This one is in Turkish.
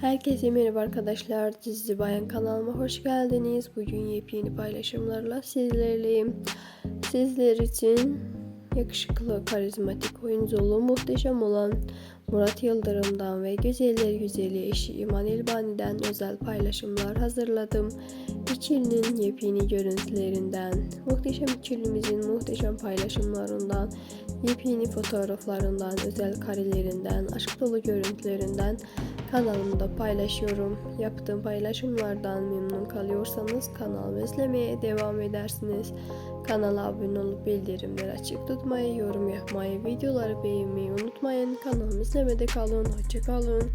Herkese merhaba arkadaşlar. Dizi Bayan kanalıma hoş geldiniz. Bugün yepyeni paylaşımlarla sizlerleyim. Sizler için yakışıklı, karizmatik, oyunculuğu muhteşem olan Murat Yıldırım'dan ve güzeller güzeli eşi İman İlbani'den özel paylaşımlar hazırladım. İkilinin yepyeni görüntülerinden, muhteşem ikilimizin muhteşem paylaşımlarından, yepyeni fotoğraflarından, özel karelerinden, aşk dolu görüntülerinden kanalımda paylaşıyorum. Yaptığım paylaşımlardan memnun kalıyorsanız kanalımı izlemeye devam edersiniz. Kanala abone olup bildirimleri açık tutmayı, yorum yapmayı, videoları beğenmeyi unutmayın. Kanalımı izlemede kalın. Hoşçakalın.